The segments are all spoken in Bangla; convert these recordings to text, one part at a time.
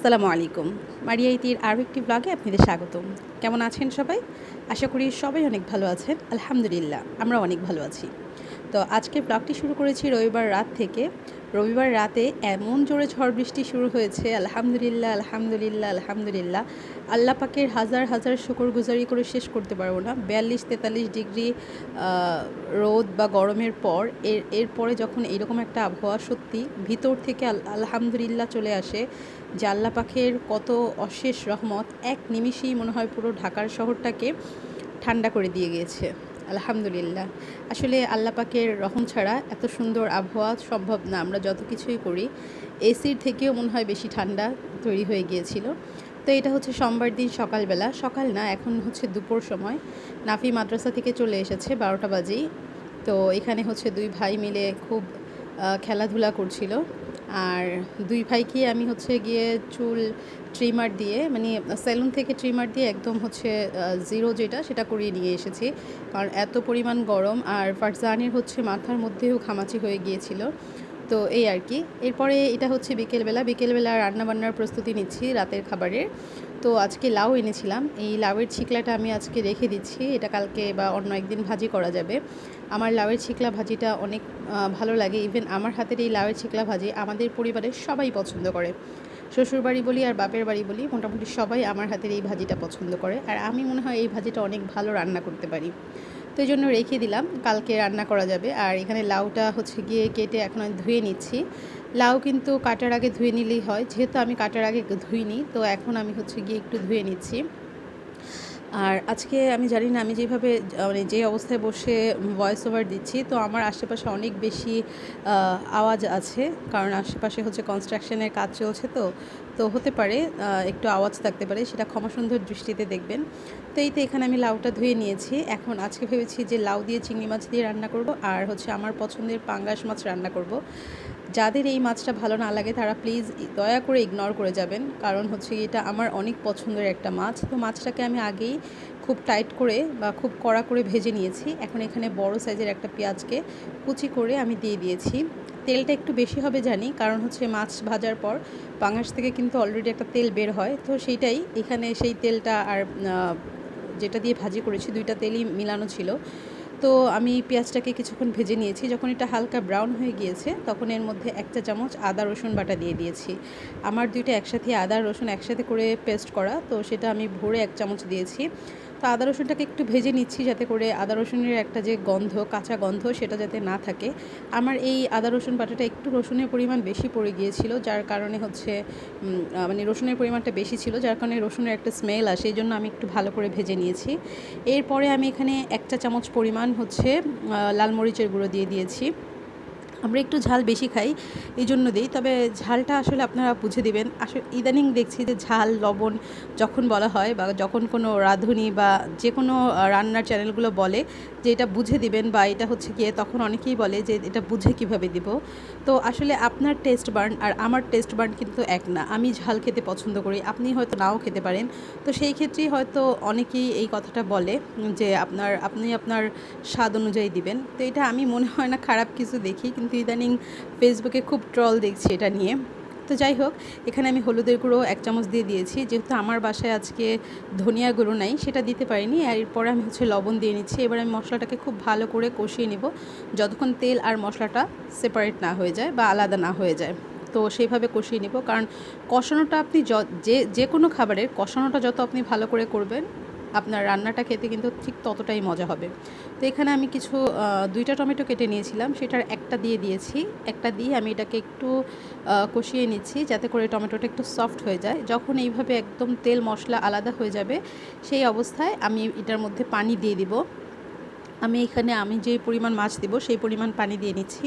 আসসালামু আলাইকুম। মারিয়া ইতির আরও একটি ব্লগে আপনাদের স্বাগতম। কেমন আছেন সবাই? আশা করি সবাই অনেক ভালো আছেন। আলহামদুলিল্লাহ আমরা অনেক ভালো আছি। তো আজকে ব্লগটি শুরু করেছি রবিবার রাত থেকে। রবিবার রাতে এমন জোরে ঝড় বৃষ্টি শুরু হয়েছে, আলহামদুলিল্লাহ আলহামদুলিল্লাহ আলহামদুলিল্লাহ। আল্লাহ পাকের হাজার হাজার শুকর গুজারি করে শেষ করতে পারব না। বিয়াল্লিশ, তেতাল্লিশ ডিগ্রি রোদ বা গরমের পর, এর, এরপরে যখন এরকম একটা আবহাওয়া সত্যি ভিতর থেকে আল- আলহামদুলিল্লাহ চলে আসে, যে আল্লাহ পাকের কত অশেষ রহমত, এক নিমিষেই মনে হয় পুরো ঢাকার শহরটাকে ঠান্ডা করে দিয়ে গিয়েছে। আলহামদুলিল্লাহ। আসলে আল্লাপাকের রহম ছাড়া এত সুন্দর আবহাওয়া সম্ভব না। আমরা যত কিছুই করি এসির থেকেও মনে হয় বেশি ঠান্ডা তৈরি হয়ে গিয়েছিল। তো এটা হচ্ছে সোমবার দিন সকালবেলা। সকাল না, এখন হচ্ছে দুপুর সময়। নাফি মাদ্রাসা থেকে চলে এসেছে বারোটা বাজেই। তো এখানে হচ্ছে দুই ভাই মিলে খুব খেলাধুলা করছিল। আর দুই ভাইকে আমি হচ্ছে গিয়ে চুল ট্রিমার দিয়ে মানে সেলুন থেকে ট্রিমার দিয়ে একদম হচ্ছে জিরো যেটা, সেটা করিয়ে নিয়ে এসেছি। কারণ এত পরিমাণ গরম, আর ফারজানির হচ্ছে মাথার মধ্যেও খামাচি হয়ে গিয়েছিল। তো এই আর কি। এরপরে এটা হচ্ছে বিকেলবেলা। বিকেলবেলা রান্নাবান্নার প্রস্তুতি নিচ্ছি রাতের খাবারের। তো আজকে লাউ এনেছিলাম। এই লাউয়ের ছিকলাটা আমি আজকে রেখে দিচ্ছি। এটা কালকে বা অন্য একদিন ভাজি করা যাবে। আমার লাউয়ের ছিকলা ভাজিটা অনেক ভালো লাগে। ইভেন আমার হাতের এই লাউয়ের ছিকলা ভাজি আমাদের পরিবারের সবাই পছন্দ করে। শ্বশুর বাড়ি বলি আর বাপের বাড়ি বলি, মোটামুটি সবাই আমার হাতের এই ভাজিটা পছন্দ করে। আর আমি মনে হয় এই ভাজিটা অনেক ভালো রান্না করতে পারি। তো এই জন্য রেখে দিলাম। কালকে রান্না করা যাবে। আর এখানে লাউটা হচ্ছে গিয়ে কেটে এখন আমি ধুয়ে নিচ্ছি। লাউ কিন্তু কাটার আগে ধুয়ে নিলেই হয়। যেহেতু আমি কাটার আগে ধুইনি, তো এখন আমি হচ্ছে গিয়ে একটু ধুয়ে নিচ্ছি। আর আজকে আমি জানি না, আমি যেভাবে মানে যে অবস্থায় বসে ভয়েস ওভার দিচ্ছি, তো আমার আশেপাশে অনেক বেশি আওয়াজ আছে। কারণ আশেপাশে হচ্ছে কনস্ট্রাকশনের কাজ চলছে তো। তো হতে পারে একটু আওয়াজ থাকতে পারে। সেটা ক্ষমাসুন্দর দৃষ্টিতে দেখবেন। তো এই তো এখানে আমি লাউটা ধুয়ে নিয়েছি। এখন আজকে ভেবেছি যে লাউ দিয়ে চিংড়ি মাছ দিয়ে রান্না করব আর হচ্ছে আমার পছন্দের পাঙ্গাস মাছ রান্না করব। যাদের এই মাছটা ভালো না লাগে তারা প্লিজ দয়া করে ইগনোর করে যাবেন। কারণ হচ্ছে এটা আমার অনেক পছন্দের একটা মাছ। তো মাছটাকে আমি আগেই খুব টাইট করে বা খুব কড়া করে ভেজে নিয়েছি। এখন এখানে বড় সাইজের একটা পেঁয়াজকে কুচি করে আমি দিয়ে দিয়েছি। তেলটা একটু বেশি হবে জানি, কারণ হচ্ছে মাছ ভাজার পর পাঙাশ থেকে কিন্তু অলরেডি একটা তেল বের হয়। তো সেইটাই এখানে সেই তেলটা আর যেটা দিয়ে ভাজি করেছি, দুইটা তেলই মিলানো ছিল। তো আমি পেঁয়াজটাকে কিছুক্ষণ ভেজে নিয়েছি। যখন এটা হালকা ব্রাউন হয়ে গিয়েছে, তখন এর মধ্যে একটা চামচ আদা, রসুন বাটা দিয়ে দিয়েছি। আমার দুইটা একসাথে আদা, রসুন একসাথে করে পেস্ট করা, তো সেটা আমি ভরে এক চামচ দিয়েছি। তো আদা রসুনটাকে একটু ভেজে নিচ্ছি যাতে করে আদা রসুনের একটা যে গন্ধ, কাঁচা গন্ধ সেটা যাতে না থাকে। আমার এই আদা রসুন বাটাটা একটু রসুনের পরিমাণ বেশি পড়ে গিয়েছিল, যার কারণে হচ্ছে মানে রসুনের পরিমাণটা বেশি ছিল, যার কারণে রসুনের একটা স্মেল আসে, এই জন্য আমি একটু ভালো করে ভেজে নিয়েছি। এরপরে আমি এখানে একটা চামচ পরিমাণ হচ্ছে লাল মরিচের গুঁড়ো দিয়ে দিয়েছি। আমরা একটু ঝাল বেশি খাই এই জন্য দিই। তবে ঝালটা আসলে আপনারা বুঝে দিবেন। আসলে ইদানিং দেখছি যে ঝাল, লবণ যখন বলা হয় বা যখন কোনো রাঁধুনি বা যে কোনো রান্নার চ্যানেলগুলো বলে যে এটা বুঝে দিবেন বা এটা হচ্ছে গিয়ে তখন অনেকেই বলে যে এটা বুঝে কীভাবে দিব। তো আসলে আপনার টেস্ট বার্ন আর আমার টেস্ট বার্ন কিন্তু এক না। আমি ঝাল খেতে পছন্দ করি, আপনি হয়তো নাও খেতে পারেন। তো সেই ক্ষেত্রেই হয়তো অনেকেই এই কথাটা বলে যে আপনার, আপনি আপনার স্বাদ অনুযায়ী দিবেন। তো এটা আমি মনে হয় না খারাপ কিছু দেখি, কিন্তু ইদানিং ফেসবুকে খুব ট্রল দেখছি এটা নিয়ে। তো যাই হোক, এখানে আমি হলুদের গুঁড়ো এক চামচ দিয়ে দিয়েছি। যেহেতু আমার বাসায় আজকে ধনিয়া গুঁড়ো নাই, সেটা দিতে পারিনি। আর এরপরে আমি হচ্ছে লবণ দিয়ে নিচ্ছি। এবার আমি মশলাটাকে খুব ভালো করে কষিয়ে নিব। যতক্ষণ তেল আর মশলাটা সেপারেট না হয়ে যায় বা আলাদা না হয়ে যায়। তো সেইভাবে কষিয়ে নিব। কারণ কষানোটা আপনি যে যে কোনো খাবারের কষানোটা যত আপনি ভালো করে করবেন আপনার রান্নাটা খেতে কিন্তু ঠিক ততটাই মজা হবে। তো এখানে আমি কিছু দুইটা টমেটো কেটে নিয়েছিলাম, সেটার একটা দিয়ে দিয়েছি। একটা দিয়ে আমি এটাকে একটু কষিয়ে নিচ্ছি যাতে করে টমেটোটা একটু সফট হয়ে যায়। যখন এইভাবে একদম তেল মশলা আলাদা হয়ে যাবে, সেই অবস্থায় আমি এটার মধ্যে পানি দিয়ে দিব। আমি এখানে, আমি যে পরিমাণ মাছ দিব, সেই পরিমাণ পানি দিয়ে নিচ্ছি।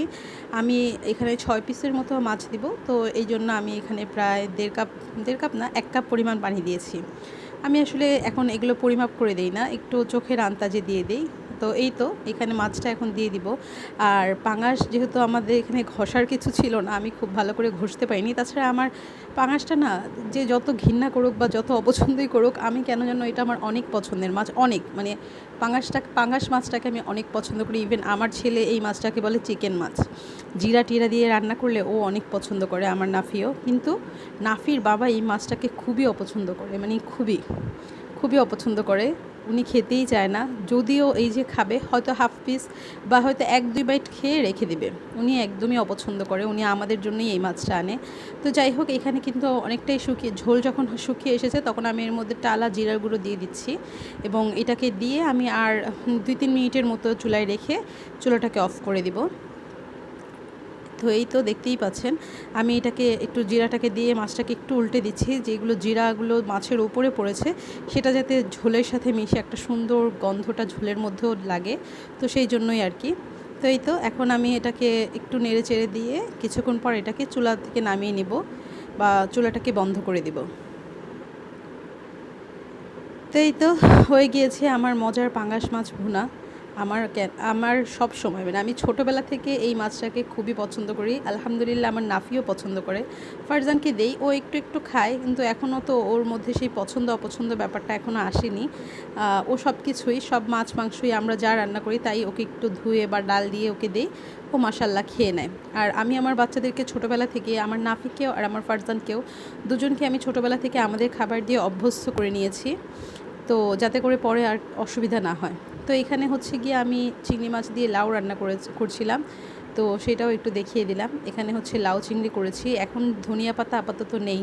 আমি এখানে ছয় পিসের মতো মাছ দিব। তো এই জন্য আমি এখানে প্রায় দেড় কাপ দেড় কাপ না, এক কাপ পরিমাণ পানি দিয়েছি। আমি আসলে এখন এগুলো পরিমাপ করে দেই না একটু চোখের আন্তাজে দিয়ে দিই। তো এই তো, এখানে মাছটা এখন দিয়ে দিব। আর পাঙাশ যেহেতু আমাদের এখানে ঘষার কিছু ছিল না, আমি খুব ভালো করে ঘষতে পারিনি। তাছাড়া আমার পাঙাশটা না, যে যত ঘৃণা করুক বা যত অপছন্দই করুক, আমি কেন যেন এটা আমার অনেক পছন্দের মাছ, অনেক। মানে পাঙাশটা, পাঙাশ মাছটাকে আমি অনেক পছন্দ করি। ইভেন আমার ছেলে এই মাছটাকে বলে চিকেন মাছ। জিরা টিরা দিয়ে রান্না করলে ও অনেক পছন্দ করে আমার নাফিও। কিন্তু নাফির বাবা এই মাছটাকে খুবই অপছন্দ করে মানে খুবই খুবই অপছন্দ করে। উনি খেতেই চায় না। যদিও এই যে খাবে, হয়তো হাফ পিস বা হয়তো এক, দুই বাইট খেয়ে রেখে দিবে। উনি একদমই অপছন্দ করে, উনি আমাদের জন্যই এই মাছটা আনে। তো যাই হোক, এখানে কিন্তু অনেকটাই শুকিয়ে, ঝোল যখন শুকিয়ে এসেছে, তখন আমি এর মধ্যে টালা, জিরার গুঁড়ো দিয়ে দিচ্ছি। এবং এটাকে দিয়ে আমি আর দুই, তিন মিনিটের মতো চুলায় রেখে চুলাটাকে অফ করে দিব। এই তো দেখতেই পাচ্ছেন। আমি এটাকে একটু জিরাটাকে দিয়ে, মাছটাকে একটু উল্টে দিচ্ছি। যেগুলো জিরাগুলো মাছের উপরে পড়েছে, সেটা যাতে ঝোলের সাথে মিশে, একটা সুন্দর গন্ধটা ঝোলের মধ্যেও লাগে। তো সেই জন্যই আর কি। তো এই তো, এখন আমি এটাকে একটু নেড়ে চেড়ে দিয়ে কিছুক্ষণ পর এটাকে চুলা থেকে নামিয়ে নিব বা চুলাটাকে বন্ধ করে দিব। তো এই তো, হয়ে গিয়েছে আমার মজার পাঙ্গাস মাছ ভুনা। আমার আমার সব সময়। মানে আমি ছোটোবেলা থেকে এই মাছটাকে খুবই পছন্দ করি। আলহামদুলিল্লাহ আমার নাফিও পছন্দ করে। ফারজানকে দেই, ও একটু একটু খায়, কিন্তু এখনও তো ওর মধ্যে সেই পছন্দ অপছন্দ ব্যাপারটা এখনও আসেনি। ও সব কিছুই, সব মাছ মাংসই আমরা যা রান্না করি তাই ওকে একটু ধুয়ে বা ডাল দিয়ে ওকে দেই। ও মাসাল্লাহ খেয়ে নেয়। আর আমি আমার বাচ্চাদেরকে ছোটোবেলা থেকে, আমার নাফিকেও আর আমার ফারজানকেও দুজনকে আমি ছোটোবেলা থেকে আমাদের খাবার দিয়ে অভ্যস্ত করে নিয়েছি। তো যাতে করে পরে আর অসুবিধা না হয়। তো এখানে হচ্ছে গিয়ে আমি চিংড়ি মাছ দিয়ে লাউ রান্না করে করছিলাম। তো সেটাও একটু দেখিয়ে দিলাম। এখানে হচ্ছে লাউ চিংড়ি করেছি। এখন ধনিয়া পাতা আপাতত নেই।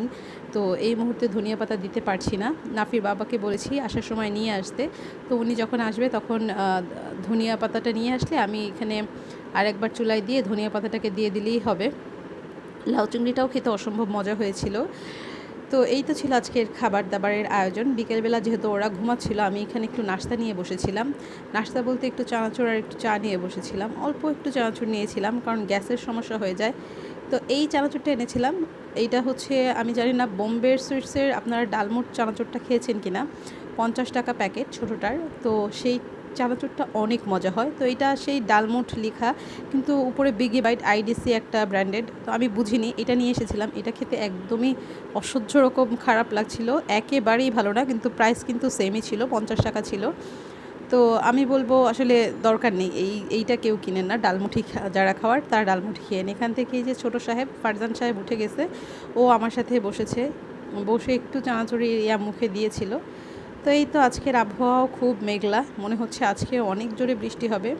তো এই মুহূর্তে ধনিয়া পাতা দিতে পারছি না। নাফির বাবাকে বলেছি আসার সময় নিয়ে আসতে। তো উনি যখন আসবে তখন ধনিয়া পাতাটা নিয়ে আসলে আমি এখানে আরেকবার চুলায় দিয়ে ধনিয়া পাতাটাকে দিয়ে দিলেই হবে। লাউ চিংড়িটাও খেতে অসম্ভব মজা হয়েছিল। তো এই তো ছিল আজকের খাবার দাবারের আয়োজন। বিকেলবেলা যেহেতু ওরা ঘুমাচ্ছিল, আমি এখানে একটু নাস্তা নিয়ে বসেছিলাম। নাস্তা বলতে একটু চানাচুর আর একটু চা নিয়ে বসেছিলাম। অল্প একটু চানাচুর নিয়েছিলাম, কারণ গ্যাসের সমস্যা হয়ে যায়। তো এই চানাচুরটা এনেছিলাম। এইটা হচ্ছে, আমি জানি না, বোম্বের সুইটসের আপনারা ডালমুট চানাচুরটা খেয়েছেন কিনা? পঞ্চাশ টাকা প্যাকেট ছোটোটার। তো সেই চানাচুরটা অনেক মজা হয়। তো এটা সেই ডালমুট লেখা, কিন্তু উপরে বিগি বাইট আইডিসি একটা ব্র্যান্ডেড তো আমি বুঝিনি, এটা নিয়ে এসেছিলাম। এটা খেতে একদমই অসহ্য রকম খারাপ লাগছিল, একেবারেই ভালো না, কিন্তু প্রাইস কিন্তু সেমই ছিল, পঞ্চাশ টাকা ছিল। তো আমি বলব, আসলে দরকার নেই, এই, এইটা কেউ কিনেন না, ডালমুঠি যারা খাওয়ার, তার ডালমুঠি খেয়ে এখান থেকে যে ছোট সাহেব, ফারজান সাহেব উঠে গেছে, ও আমার সাথে বসেছে, বসে একটু চানাচুরি ইয়া মুখে দিয়েছিল। তো এই তো আজকের আবহাওয়াও খুব মেঘলা। মনে হচ্ছে আজকে অনেক জোরে বৃষ্টি হবে।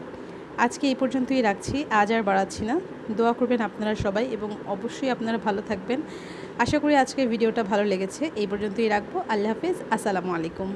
আজকে এই পর্যন্তই রাখছি। আজ আর বাড়াচ্ছি না। দোয়া করবেন আপনারা সবাই এবং অবশ্যই আপনারা ভালো থাকবেন। আশা করি আজকের ভিডিওটা ভালো লেগেছে। এই পর্যন্তই রাখব। আল্লাহ হাফিজ। আসসালামু আলাইকুম।